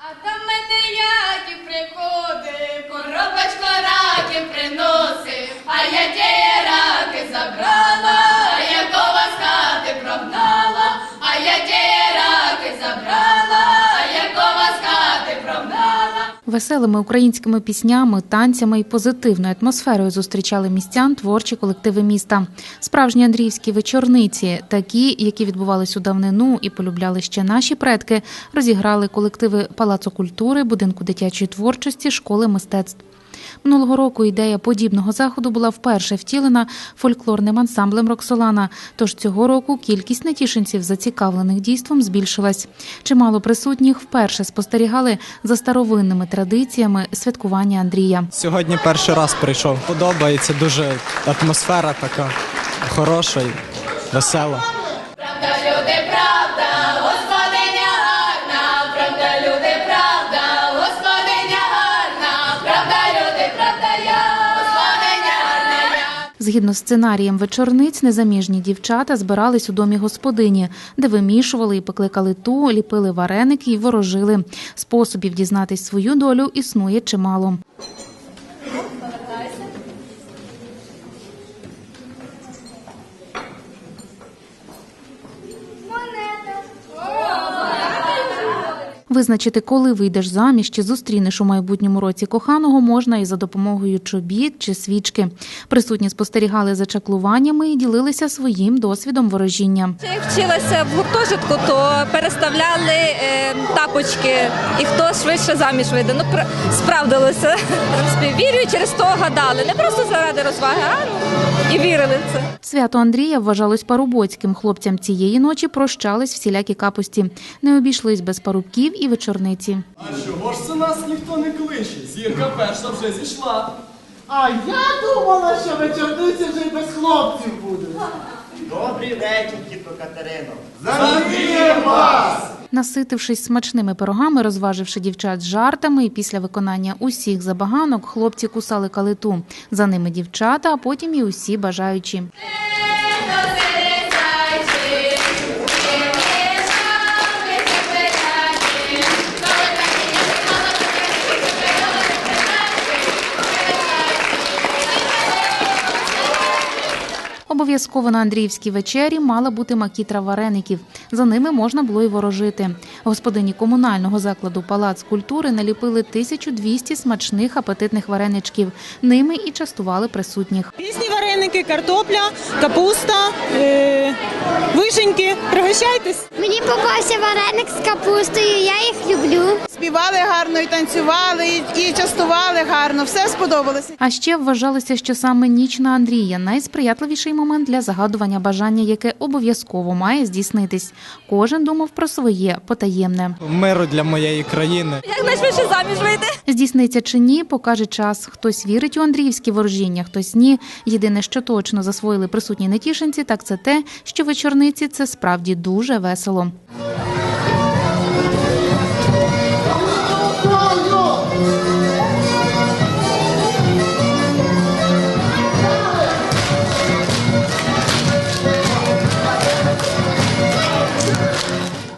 А Веселими українськими піснями, танцями і позитивною атмосферою зустрічали містян творчі колективи міста. Справжні андріївські вечорниці, такі, які відбувались у давнину і полюбляли ще наші предки, розіграли колективи Палацу культури, будинку дитячої творчості, школи мистецтв. Минулого року ідея подібного заходу була вперше втілена фольклорним ансамблем Роксолана. Тож цього року кількість нетішинців, зацікавлених дійством, збільшилась. Чимало присутніх вперше спостерігали за старовинними традиціями святкування Андрія. Сьогодні перший раз прийшов. Подобається дуже атмосфера така хороша і весела. Правда, люди, правда, Згідно з сценарієм вечорниць, незаміжні дівчата збирались у домі господині, де вимішували і пекли калиту, ліпили вареники і ворожили. Способів дізнатись свою долю існує чимало. Визначити, коли вийдеш заміж чи зустрінеш у майбутньому році коханого, можна і за допомогою чобіт чи свічки. Присутні спостерігали за чаклуваннями і ділилися своїм досвідом ворожіння. Як вчилася в гуртожитку, то переставляли е, тапочки, і хто швидше заміж вийде. Ну, пр- справдилося. Вірю, і через то гадали. Не просто заради розваги, а ну, і вірили в це. Свято Андрія вважалось парубоцьким. Хлопцям цієї ночі прощались всілякі капусті. Не обійшлись без парубків і вечорниці. А чого ж це нас ніхто не кличе? Зірка перша вже зійшла. А я думала, що вечорниці вже й без хлопців будуть. Добрий вечір, тітко Катерино. Завіємо вас! Наситившись смачними пирогами, розваживши дівчат з жартами, і після виконання усіх забаганок хлопці кусали калиту. За ними дівчата, а потім і усі бажаючі. Обов'язково на Андріївській вечері мала бути макітра вареників. За ними можна було й ворожити. Господині комунального закладу Палац культури наліпили 1200 смачних апетитних вареничків. Ними і частували присутніх. Різні вареники, картопля, капуста, е, вишеньки. Пригощайтесь. Мені попався вареник з капустою, я їх люблю. Співали гарно і танцювали, і, і частували гарно. Все сподобалося. А ще вважалося, що саме ніч на Андрія найсприятливіший момент для загадування бажання, яке обов'язково має здійснитись. Кожен думав про своє потаємне. Миру для моєї країни. Як найшвидше заміж вийти. Здійсниться чи ні, покаже час. Хтось вірить у Андріївські ворожіння, хтось ні. Єдине, що точно засвоїли присутні нетішинці, так це те, що вечорниці це справді дуже весело.